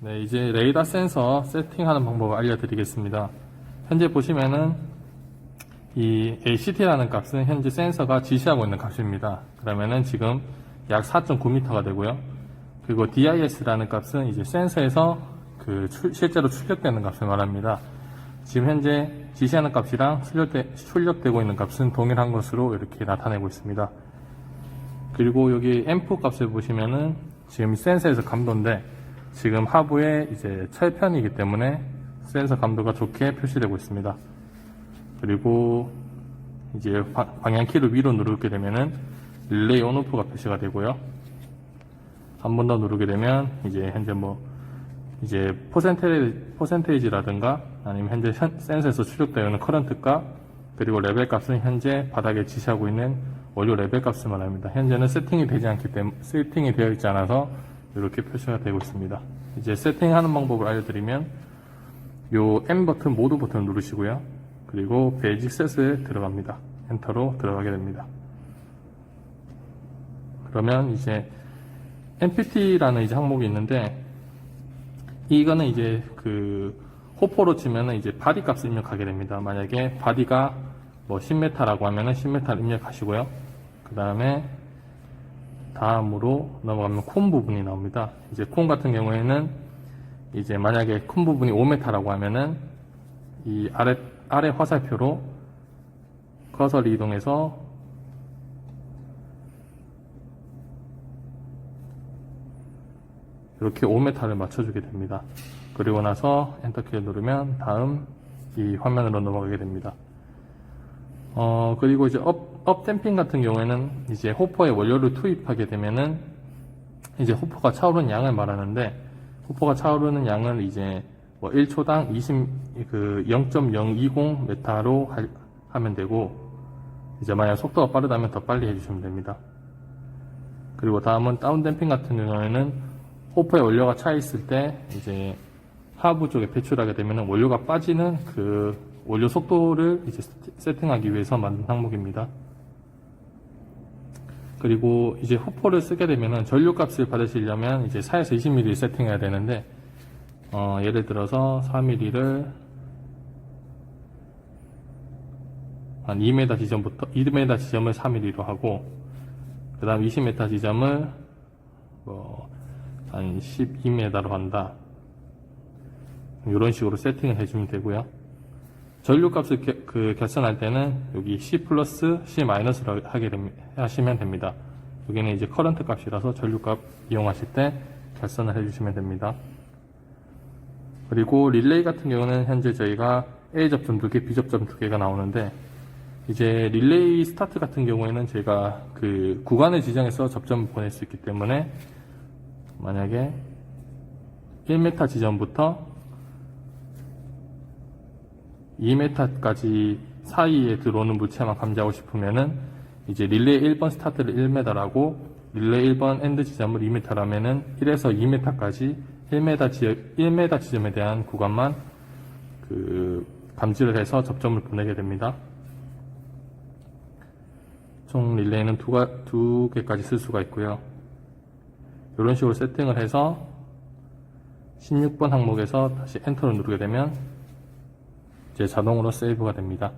네, 이제 레이더 센서 세팅하는 방법을 알려드리겠습니다. 현재 보시면은 이 ACT라는 값은 현재 센서가 지시하고 있는 값입니다. 그러면은 지금 약 4.9m가 되고요. 그리고 DIS라는 값은 이제 센서에서 그 출- 실제로 출력되는 값을 말합니다. 지금 현재 지시하는 값이랑 출력되, 출력되고 있는 값은 동일한 것으로 이렇게 나타내고 있습니다. 그리고 여기 앰프 값을 보시면은 지금 센서에서 감도인데 지금 하부에 이제 철편이기 때문에 센서 감도가 좋게 표시되고 있습니다. 그리고 이제 바- 방향키를 위로 누르게 되면은 릴레이 온오프가 표시가 되고요. 한 번 더 누르게 되면 이제 현재 뭐 이제 퍼센테이지, 퍼센테이지 라든가 아니면 현재 현- 센서에서 출력되어 있는 커런트 값 그리고 레벨 값은 현재 바닥에 지시하고 있는 원료 레벨 값을 말합니다. 현재는 세팅이 되지 않기 때문에 세팅이 되어 있지 않아서 이렇게 표시가 되고 있습니다. 이제 세팅하는 방법을 알려드리면 요 M 버튼 모두 버튼 누르시고요. 그리고 베이직 셋에 들어갑니다. 엔터로 들어가게 됩니다. 그러면 이제 MPT라는 이제 항목이 있는데 이거는 이제 그 호포로 치면은 이제 바디 값을 입력하게 됩니다. 만약에 바디가 뭐 10m라고 하면은 10m 입력하시고요. 그 다음에 다음으로 넘어가면 콘 부분이 나옵니다. 이제 콘 같은 경우에는 이제 만약에 콘 부분이 5m라고 하면은 이 아래 아래 화살표로 커서를 이동해서 이렇게 5m를 맞춰주게 됩니다. 그리고 나서 엔터키를 누르면 다음 이 화면으로 넘어가게 됩니다. 어, 그리고 이제 업, 업 댐핑 같은 경우에는 이제 호퍼에 원료를 투입하게 되면은 이제 호퍼가 차오르는 양을 말하는데 호퍼가 차오르는 양을 이제 뭐 1초당 20, 그 0.020m로 할- 하면 되고 이제 만약 속도가 빠르다면 더 빨리 해주시면 됩니다. 그리고 다음은 다운 댐핑 같은 경우에는 호퍼에 원료가 차 있을 때 이제 하부 쪽에 배출하게 되면 원료가 빠지는 그 원료 속도를 이제 세팅하기 위해서 만든 항목입니다. 그리고 이제 호포를 쓰게 되면 전류 값을 받으시려면 이제 4에서 20mm 세팅해야 되는데 어, 예를 들어서 4mm를 한 2m 지점부터 2m 지점을 4mm로 하고 그 다음 20m 지점을 뭐 한 12m로 한다. 이런 식으로 세팅을 해주면 되고요. 전류 값을 겨- 그 결선할 때는 여기 C 플러스 C 마이너스로 하게 됩니- 하시면 됩니다. 여기는 이제 커런트 값이라서 전류 값 이용하실 때 결선을 해주시면 됩니다. 그리고 릴레이 같은 경우는 현재 저희가 A 접점 두 개, B 접점 두 개가 나오는데 이제 릴레이 스타트 같은 경우에는 제가 그 구간을 지정해서 접점을 보낼 수 있기 때문에 만약에 1m 지점부터 2m까지 사이에 들어오는 물체만 감지하고 싶으면은 이제 릴레이 1번 스타트를 1m라고 릴레이 1번 엔드 지점을 2m라면은 1에서 2m까지 1m 지 1m 지점에 대한 구간만 그 감지를 해서 접점을 보내게 됩니다. 총 릴레이는 두, 가, 두 개까지 쓸 수가 있고요. 이런 식으로 세팅을 해서 16번 항목에서 다시 엔터를 누르게 되면 이제 자동으로 세이브가 됩니다.